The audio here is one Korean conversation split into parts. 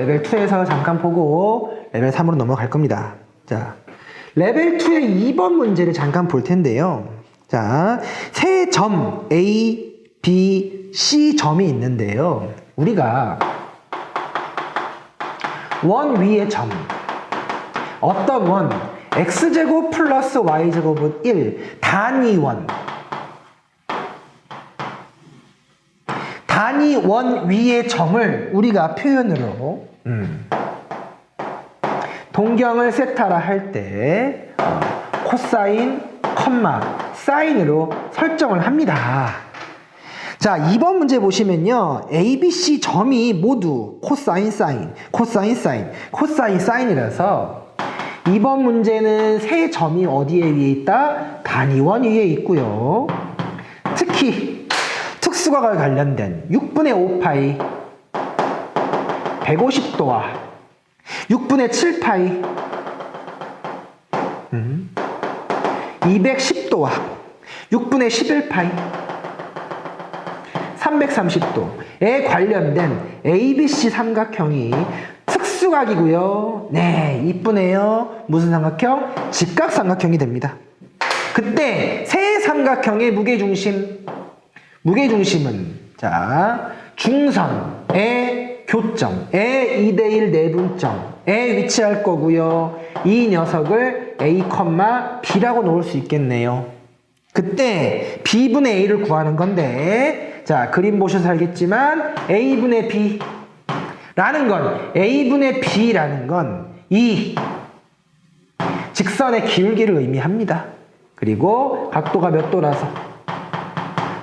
레벨 2에서 잠깐 보고 레벨 3으로 넘어갈 겁니다. 자, 레벨 2의 2번 문제를 잠깐 볼 텐데요. 자, 세 점 A, B, C 점이 있는데요. 우리가 원 위의 점 어떤 원 x제곱 플러스 y제곱은 1 단위 원 단위 원 위의 점을 우리가 표현으로 음, 동경을 세타라 할때 어, 코사인, 컴마, 사인으로 설정을 합니다. 자, 2번 문제 보시면요. A, B, C 점이 모두 코사인, 사인, 코사인, 사인, 코사인, 사인이라서 2번 문제는 세 점이 어디에 위에 있다? 단위원 위에 있고요. 특히 특 수각과 관련된 6분의 5파이 150도와 6분의 7파이 음, 210도와 6분의 11파이 330도에 관련된 ABC 삼각형이 특수각이고요. 네, 이쁘네요. 무슨 삼각형? 직각 삼각형이 됩니다. 그때 세 삼각형의 무게중심, 무게중심은 자 중선의 교점의 2대1 내분점에 위치할 거고요. 이 녀석을 A, B라고 놓을 수 있겠네요. 그때 B분의 A를 구하는 건데 자 그림 보셔서 알겠지만 A분의 B 라는 건 A분의 B라는 건 이 직선의 기울기를 의미합니다. 그리고 각도가 몇 도라서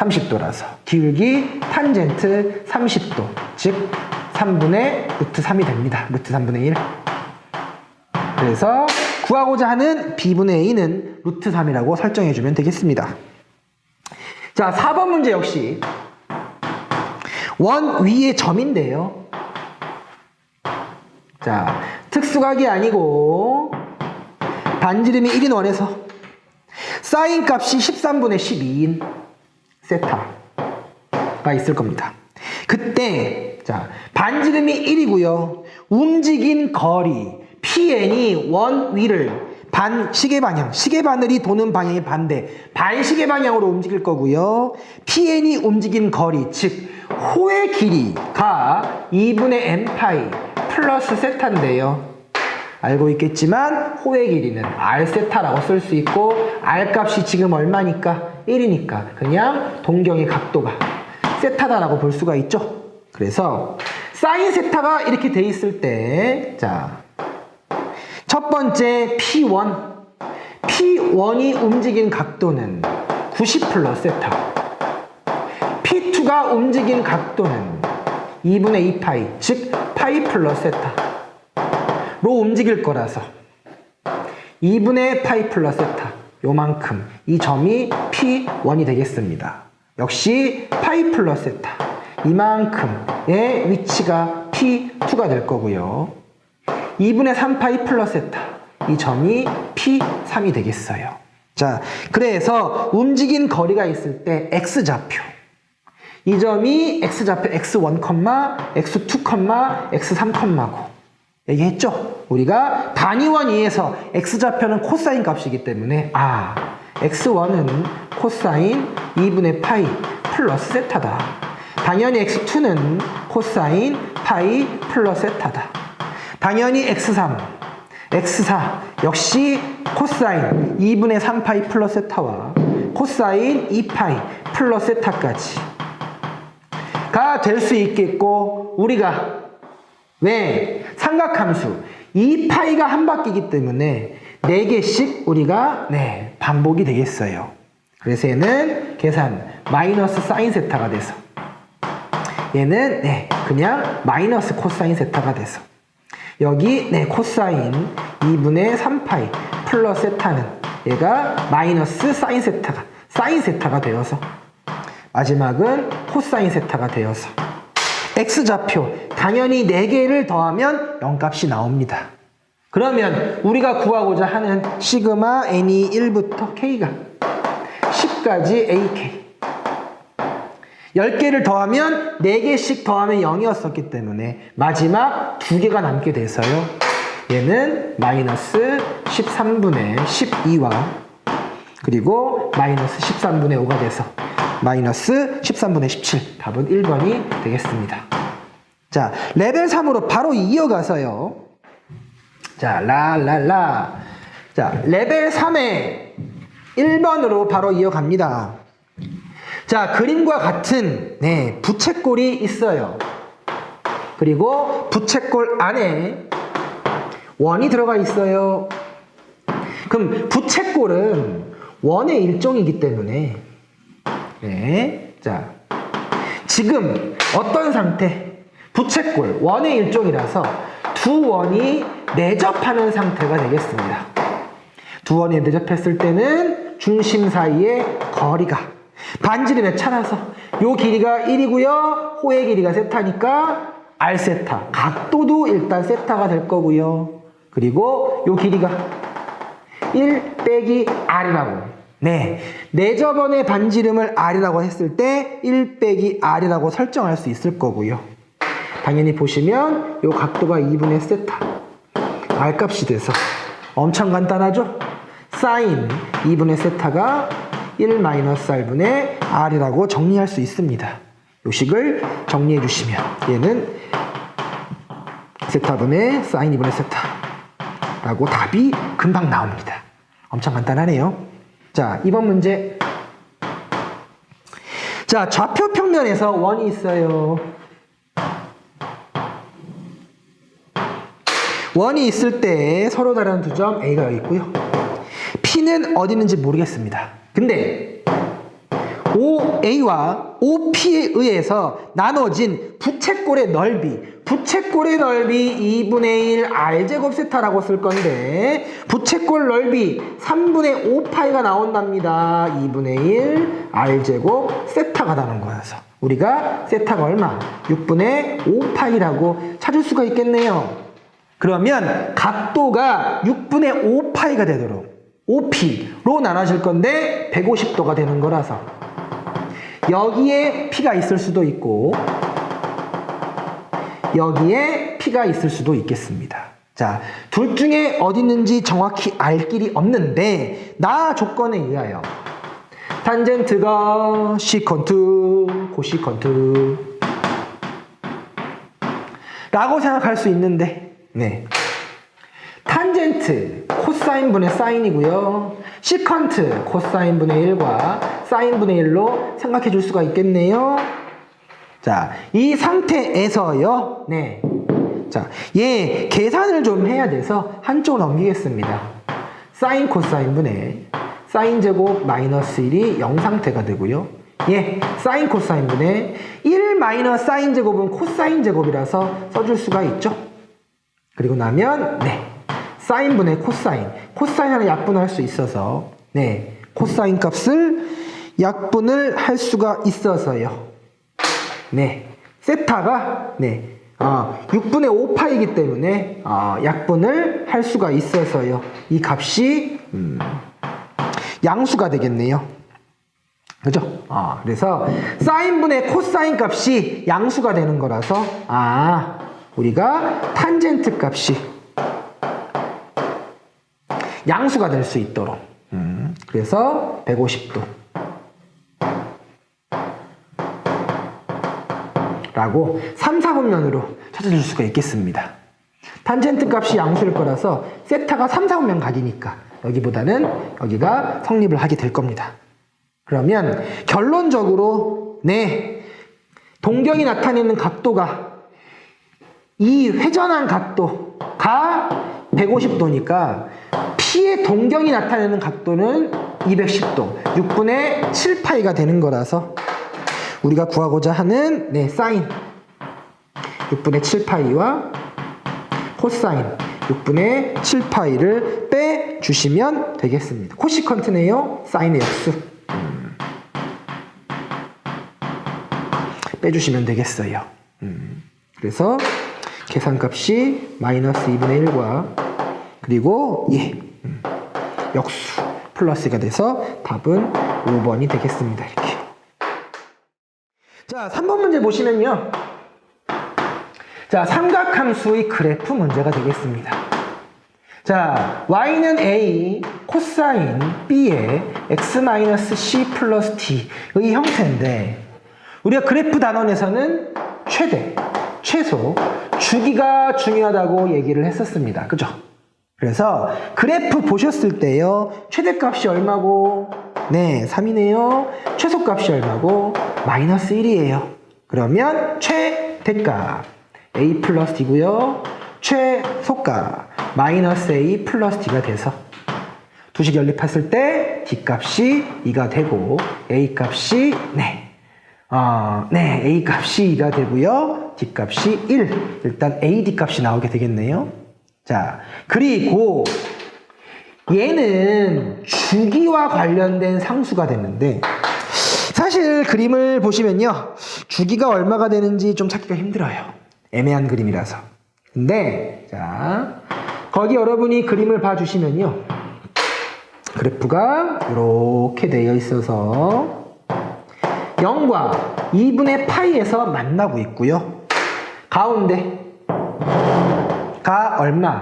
30도라서 기울기 탄젠트 30도 즉 3분의 루트 3이 됩니다. 루트 3분의 1 그래서 구하고자 하는 B분의 A는 루트 3이라고 설정해 주면 되겠습니다. 자 4번 문제 역시 원 위의 점인데요. 자 특수각이 아니고 반지름이 1인 원에서 사인 값이 13분의 12인 세타가 있을 겁니다. 그때 자 반지름이 1이고요. 움직인 거리 PN이 원 위를 반 시계 방향, 시계 바늘이 도는 방향의 반대 반시계 방향으로 움직일 거고요. PN이 움직인 거리 즉 호의 길이가 2분의 n파이 플러스 세타인데요. 알고 있겠지만 호의 길이는 r 세타라고 쓸 수 있고 r 값이 지금 얼마니까 1이니까 그냥 동경의 각도가 세타다라고 볼 수가 있죠. 그래서 사인 세타가 이렇게 돼 있을 때 자. 첫 번째 P1 P1이 움직인 각도는 90 플러스 세타 P2가 움직인 각도는 2분의 2파이 즉 파이 플러스 세타 로 움직일 거라서 2분의 파이 플러스 세타 요만큼 이 점이 P1이 되겠습니다. 역시 파이 플러스 세타 이만큼의 위치가 P2가 될 거고요. 2분의 3파이 플러스 세타 이 점이 P3이 되겠어요. 자, 그래서 움직인 거리가 있을 때 X좌표 이 점이 X좌표 X1, X2, X3, 얘기했죠? 우리가 단위원 이에서 x좌표는 코사인 값이기 때문에 아 x1은 코사인 2분의 파이 플러스 세타다. 당연히 x2는 코사인 파이 플러스 세타다. 당연히 x3, x4 역시 코사인 2분의 3파이 플러스 세타와 코사인 2파이 플러스 세타까지 가 될 수 있겠고 우리가 왜? 삼각함수 2파이가 한 바퀴이기 때문에 4개씩 우리가 네 반복이 되겠어요. 그래서 얘는 계산 마이너스 사인 세타가 돼서 얘는 네 그냥 마이너스 코사인 세타가 돼서 여기 네 코사인 2분의 3파이 플러스 세타는 얘가 마이너스 사인 세타가 사인 세타가 되어서 마지막은 코사인 세타가 되어서 x좌표 당연히 4개를 더하면 0값이 나옵니다. 그러면 우리가 구하고자 하는 시그마 n이 1부터 k가 10까지 ak 10개를 더하면 4개씩 더하면 0이었었기 때문에 마지막 2개가 남게 돼서요. 얘는 마이너스 13분의 12와 그리고 마이너스 13분의 5가 돼서 마이너스 13분의 17 답은 1번이 되겠습니다. 자 레벨 3으로 바로 이어가서요. 자 라라라 자 레벨 3에 1번으로 바로 이어갑니다. 자 그림과 같은 네 부채꼴이 있어요. 그리고 부채꼴 안에 원이 들어가 있어요. 그럼 부채꼴은 원의 일종이기 때문에 네. 자, 지금 어떤 상태? 부채꼴 원의 일종이라서 두 원이 내접하는 상태가 되겠습니다. 두 원이 내접했을 때는 중심 사이의 거리가 반지름에 차라서 요 길이가 1이고요. 호의 길이가 세타니까 r 세타. 각도도 일단 세타가 될 거고요. 그리고 요 길이가 1 빼기 r이라고. 네. 내저번의 반지름을 r이라고 했을 때 1 빼기 r이라고 설정할 수 있을 거고요. 당연히 보시면 요 각도가 2분의 세타. r 값이 돼서 엄청 간단하죠? 사인 2분의 세타가 1 마이너스 r분의 r이라고 정리할 수 있습니다. 요 식을 정리해 주시면 얘는 세타분의 사인 2분의 세타라고 답이 금방 나옵니다. 엄청 간단하네요. 자, 이번 문제. 자, 좌표 평면에서 원이 있어요. 원이 있을 때 서로 다른 두 점 A가 여기 있고요. P는 어디 있는지 모르겠습니다. 근데 OA와 OP에 의해서 나눠진 부채꼴의 넓이 부채꼴의 넓이 2분의 1 R제곱 세타라고 쓸 건데 부채꼴 넓이 3분의 5파이가 나온답니다. 2분의 1 R제곱 세타가 나는 거여서 우리가 세타가 얼마? 6분의 5파이라고 찾을 수가 있겠네요. 그러면 각도가 6분의 5파이가 되도록 5p로 나눠질 건데 150도가 되는 거라서 여기에 p가 있을 수도 있고 여기에 p가 있을 수도 있겠습니다. 자, 둘 중에 어디 있는지 정확히 알 길이 없는데 나 조건에 의하여 탄젠트가 시컨트, 고시컨트 라고 생각할 수 있는데 네. 탄젠트 코사인분의 사인이고요. 시컨트 코사인분의 1과 사인분의 1로 생각해 줄 수가 있겠네요. 자, 이 상태에서요. 네. 자, 얘 계산을 좀 해야 돼서 한쪽으로 넘기겠습니다. 사인 코사인 분의 사인 제곱 마이너스 1이 0 상태가 되고요. 예, 사인 코사인 분의 1 마이너스 사인 제곱은 코사인 제곱이라서 써줄 수가 있죠. 그리고 나면 네 사인 분의 코사인 코사인 하나 약분할 수 있어서 네 코사인 값을 약분을 할 수가 있어서요 네. 세타가 네. 어, 6분의 5파이기 때문에 어, 약분을 할 수가 있어서요. 이 값이 음, 양수가 되겠네요. 그죠? 아, 그래서 사인분의 코사인 값이 양수가 되는 거라서 아 우리가 탄젠트 값이 양수가 될 수 있도록. 음, 그래서 150도 라고 3, 4분면으로 찾아줄 수가 있겠습니다. 탄젠트 값이 양수일 거라서 세타가 3, 4분면 각이니까 여기보다는 여기가 성립을 하게 될 겁니다. 그러면 결론적으로 네 동경이 나타내는 각도가 이 회전한 각도가 150도니까 P의 동경이 나타내는 각도는 210도, 6분의 7파이가 되는 거라서 우리가 구하고자 하는 네, 사인 6분의 7파이와 코사인 6분의 7파이를 빼주시면 되겠습니다. 코시컨트네요. 사인의 역수. 음. 빼주시면 되겠어요. 음. 그래서 계산값이 마이너스 2분의 1과 그리고 예 음, 역수 플러스가 돼서 답은 5번이 되겠습니다. 이렇게. 자, 3번 문제 보시면요. 자, 삼각함수의 그래프 문제가 되겠습니다. 자, y는 a 코사인 b의 x-c 플러스 t의 형태인데 우리가 그래프 단원에서는 최대, 최소, 주기가 중요하다고 얘기를 했었습니다. 그죠? 그래서 그래프 보셨을 때요. 최대값이 얼마고? 네, 3이네요. 최소값이 얼마고? 마이너스 1이에요. 그러면 최대값 a 플러스 d고요. 최소값 마이너스 a 플러스 d가 돼서 두식 연립했을 때 d 값이 2가 되고 a 값이 네. 어, 네, a 값이 2가 되고요. d 값이 1. 일단 ad 값이 나오게 되겠네요. 자, 그리고 얘는 주기와 관련된 상수가 되는데 사실 그림을 보시면요. 주기가 얼마가 되는지 좀 찾기가 힘들어요. 애매한 그림이라서. 근데 자, 거기 여러분이 그림을 봐 주시면요. 그래프가 이렇게 되어 있어서 0과 2분의 파이에서 만나고 있고요. 가운데 가 얼마?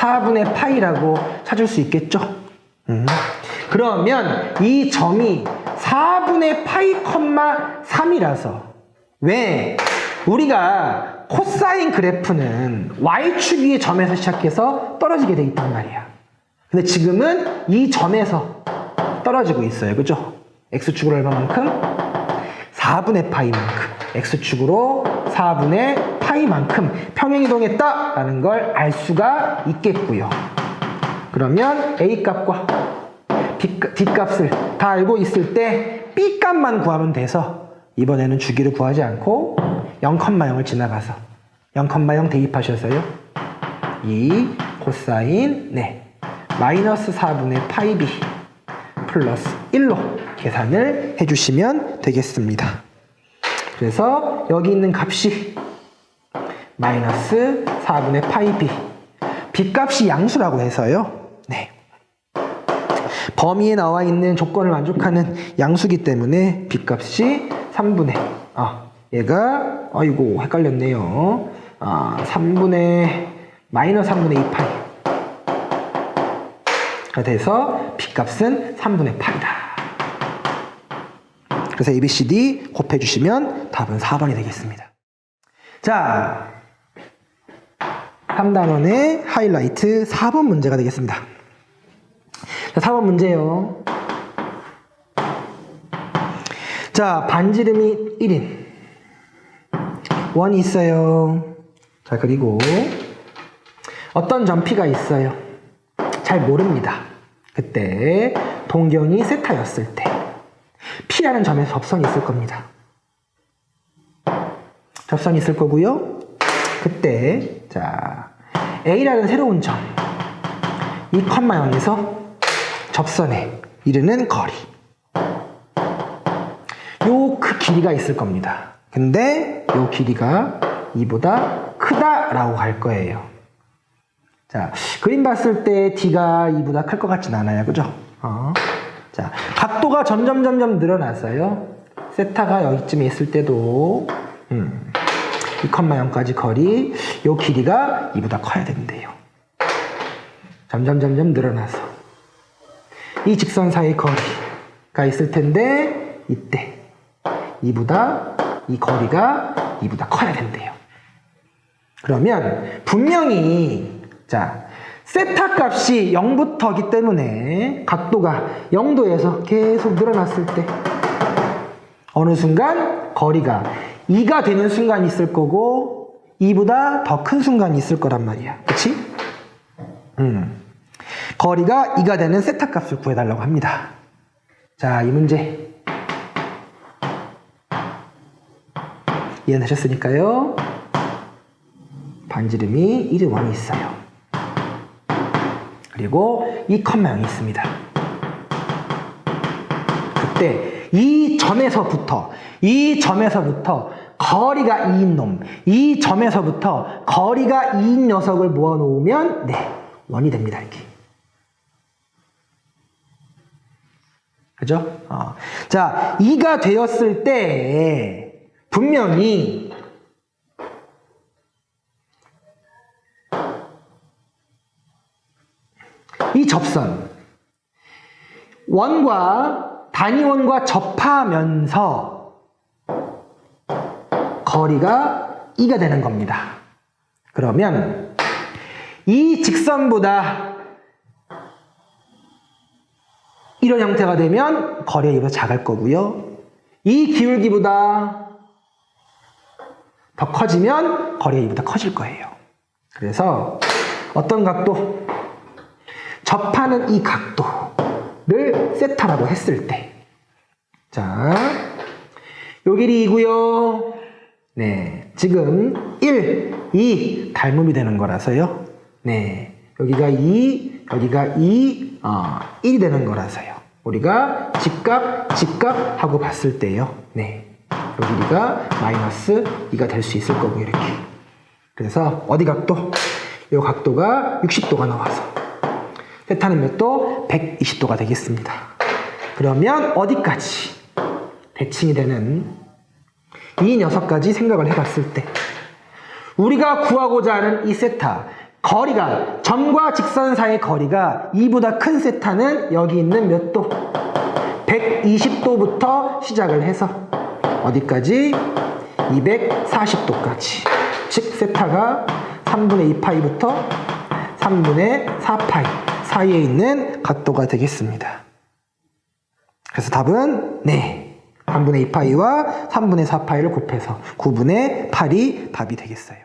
4분의 파이라고 찾을 수 있겠죠? 음. 그러면 이 점이 4분의 파이 컴마 3이라서 왜 우리가 코사인 그래프는 y축 위의 점에서 시작해서 떨어지게 돼 있단 말이야. 근데 지금은 이 점에서 떨어지고 있어요. 그죠? x축으로 얼마만큼? 4분의 파이만큼. x축으로 4분의 파이만큼 평행이동했다라는 걸 알 수가 있겠고요. 그러면 a 값과 d 값을 다 알고 있을 때 b 값만 구하면 돼서 이번에는 주기를 구하지 않고 0,0을 지나가서 0,0 대입하셔서요. 2 코사인 네 마이너스 4분의 파이 b 플러스 1로 계산을 해주시면 되겠습니다. 그래서 여기 있는 값이 마이너스 4분의 파이 b b 값이 양수라고 해서요. 네. 범위에 나와 있는 조건을 만족하는 양수기 때문에 b 값이 3분의 아 얘가 아이고 헷갈렸네요. 아 3분의 마이너스 3분의 2 파이 가 돼서 b 값은 3분의 8이다. 그래서 ABCD 곱해주시면 답은 4번이 되겠습니다. 자, 3단원의 하이라이트 4번 문제가 되겠습니다. 자, 4번 문제요. 자, 반지름이 1인. 원이 있어요. 자, 그리고 어떤 점피가 있어요. 잘 모릅니다. 그때 동경이 세타였을 때 P라는 점에 접선이 있을 겁니다. 접선이 있을 거고요. 그때 자 A라는 새로운 점, 이 컴마 0에서 접선에 이르는 거리. 요 그 길이가 있을 겁니다. 근데 요 길이가 이보다 크다라고 할 거예요. 자, 그림 봤을 때 D가 이보다 클 것 같진 않아요. 그죠? 어. 자, 각도가 점점 점점 늘어났어요. 세타가 여기쯤에 있을 때도 음, 2,0까지 거리 요 길이가 이보다 커야 된대요. 점점 점점 늘어나서 이 직선 사이 거리가 있을 텐데 이때 이보다 이 거리가 이보다 커야 된대요. 그러면 분명히 자 세타 값이 0부터기 때문에 각도가 0도에서 계속 늘어났을 때 어느 순간 거리가 2가 되는 순간이 있을 거고 2보다 더 큰 순간이 있을 거란 말이야. 그치? 음. 거리가 2가 되는 세타 값을 구해달라고 합니다. 자, 이 문제. 이해하셨으니까요. 반지름이 1의 원이 있어요. 그리고 이 컴망이 있습니다. 그때 이 점에서부터 이 점에서부터 거리가 2인 놈, 이 점에서부터 거리가 2인 녀석을 모아놓으면 네 원이 됩니다 이렇게. 그죠? 어. 자, 2가 되었을 때 분명히 이 접선 원과 단위원과 접하면서 거리가 2가 되는 겁니다. 그러면 이 직선보다 이런 형태가 되면 거리가 이보다 작을 거고요. 이 기울기보다 더 커지면 거리가 이보다 커질 거예요. 그래서 어떤 각도? 접하는 이 각도를 세타라고 했을 때. 자, 요 길이 2고요. 네, 지금 1, 2 닮음이 되는 거라서요. 네, 여기가 2, 여기가 2, 어, 1이 되는 거라서요. 우리가 직각, 직각 하고 봤을 때요. 네, 요 길이가 마이너스 2가 될 수 있을 거고 이렇게. 그래서 어디 각도? 요 각도가 60도가 나와서 세타는 몇 도? 120도가 되겠습니다. 그러면 어디까지 대칭이 되는 이 녀석까지 생각을 해봤을 때 우리가 구하고자 하는 이 세타 거리가 점과 직선 사이의 거리가 이보다 큰 세타는 여기 있는 몇 도? 120도부터 시작을 해서 어디까지? 240도까지 즉 세타가 3분의 2파이부터 3분의 4파이 사이에 있는 각도가 되겠습니다. 그래서 답은 네. 3분의 2파이와 3분의 4파이를 곱해서 9분의 8이 답이 되겠어요.